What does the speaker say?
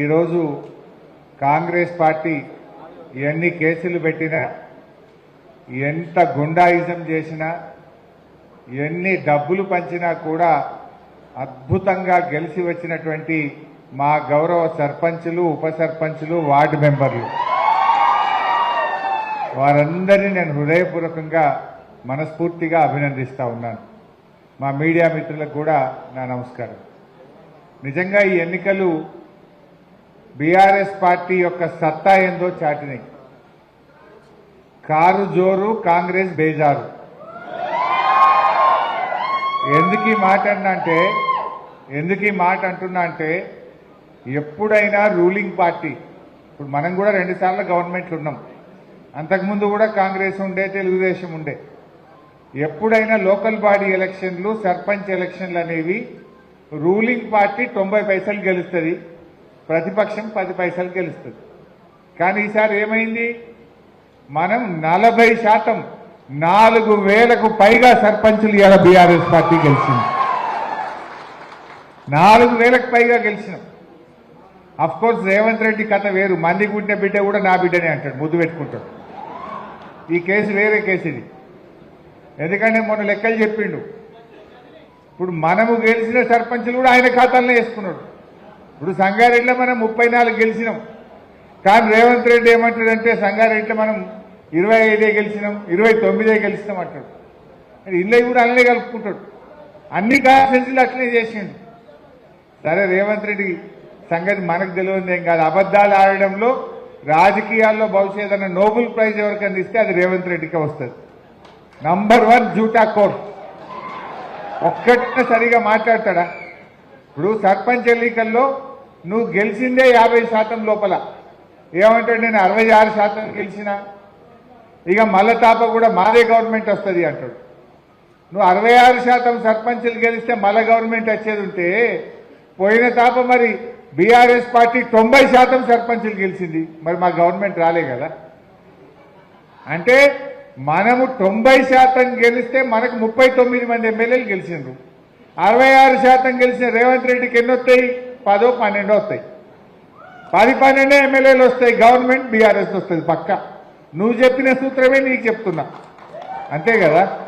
ఈరోజు కాంగ్రెస్ పార్టీ ఎన్ని కేసులు పెట్టినా ఎంత గుండాయిజం చేసినా ఎన్ని డబ్బులు పంచినా కూడా అద్భుతంగా గెలిచి వచ్చినటువంటి మా గౌరవ సర్పంచులు ఉప సర్పంచులు వార్డు మెంబర్లు. వారందరినీ నేను హృదయపూర్వకంగా మనస్ఫూర్తిగా అభినందిస్తా ఉన్నాను. మా మీడియా మిత్రులకు కూడా నా నమస్కారం. నిజంగా ఈ ఎన్నికలు బీఆర్ఎస్ పార్టీ యొక్క సత్తా ఏందో చాటినాయి కారు జోరు కాంగ్రెస్ బేజారు. ఎందుకు ఈ మాట అంటే ఎందుకు ఈ మాట అంటున్నా అంటే ఎప్పుడైనా రూలింగ్ పార్టీ ఇప్పుడు మనం కూడా రెండుసార్లు గవర్నమెంట్లు ఉన్నాం. అంతకుముందు కూడా కాంగ్రెస్ ఉండే తెలుగుదేశం ఉండే. ఎప్పుడైనా లోకల్ బాడీ ఎలక్షన్లు సర్పంచ్ ఎలక్షన్లు అనేవి రూలింగ్ పార్టీ తొంభై పైసలు గెలుస్తుంది. ప్రతిపక్షం పది పైసలు గెలుస్తుంది. కానీ ఈసారి ఏమైంది? మనం నలభై శాతం నాలుగు వేలకు పైగా సర్పంచులు ఇవాళ బీఆర్ఎస్ పార్టీ గెలిచింది. నాలుగు వేలకు పైగా గెలిచినాం. అఫ్ కోర్స్ రేవంత్ రెడ్డి కథ వేరు. మంది పుట్టిన బిడ్డ కూడా నా బిడ్డనే అంటాడు ముద్దు పెట్టుకుంటాడు. ఈ కేసు వేరే కేసు ఇది. ఎందుకంటే మొన్న లెక్కలు చెప్పిండు. ఇప్పుడు మనము గెలిచిన సర్పంచులు కూడా ఆయన ఖాతాల్లో వేసుకున్నాడు. ఇప్పుడు సంగారెడ్డిలో మనం ముప్పై నాలుగు గెలిచినాం. కానీ రేవంత్ రెడ్డి ఏమంటాడంటే సంగారెడ్డిలో మనం ఇరవై ఐదే గెలిచినాం ఇరవై తొమ్మిదే గెలిచినాం అంటాడు. మరి ఇల్లు కూడా అల్లే కలుపుకుంటాడు. అన్ని కాన్స్టిట్యూన్సీలు అట్లనే చేసిండు. సరే రేవంత్ రెడ్డి సంగతి మనకు తెలియదు ఏం కాదు. అబద్ధాలు ఆడడంలో రాజకీయాల్లో భవిష్యత్ ఏదైనా నోబెల్ ప్రైజ్ ఎవరికైనా ఇస్తే అది రేవంత్ రెడ్డికే వస్తుంది. నంబర్ వన్ జూటా కోర్. ఒక్కటే సరిగా మాట్లాడతాడా? ఇప్పుడు సర్పంచ్ ఎన్నికల్లో నువ్వు గెలిచిందే యాభై శాతం లోపల. ఏమంటాడు నేను అరవై ఆరు శాతం గెలిచిన? ఇక మళ్ళా తాప కూడా మాదే గవర్నమెంట్ వస్తుంది అంటాడు. నువ్వు అరవై ఆరు శాతం సర్పంచులు గెలిస్తే మళ్ళా గవర్నమెంట్ వచ్చేది ఉంటే పోయిన తాప మరి బీఆర్ఎస్ పార్టీ తొంభై శాతం సర్పంచులు గెలిచింది. మరి మా గవర్నమెంట్ రాలే కదా. అంటే మనము తొంభై శాతం గెలిస్తే మనకు ముప్పై తొమ్మిది మంది ఎమ్మెల్యేలు గెలిచిండ్రు. అరవై ఆరు శాతం గెలిచిన రేవంత్ రెడ్డికి ఎన్నొస్తాయి పదో పన్నెండో వస్తాయి. పది పన్నెండే ఎమ్మెల్యేలు వస్తాయి గవర్నమెంట్ బీఆర్ఎస్ వస్తుంది పక్క. నువ్వు చెప్పిన సూత్రమే నీకు చెప్తున్నా. అంతే కదా?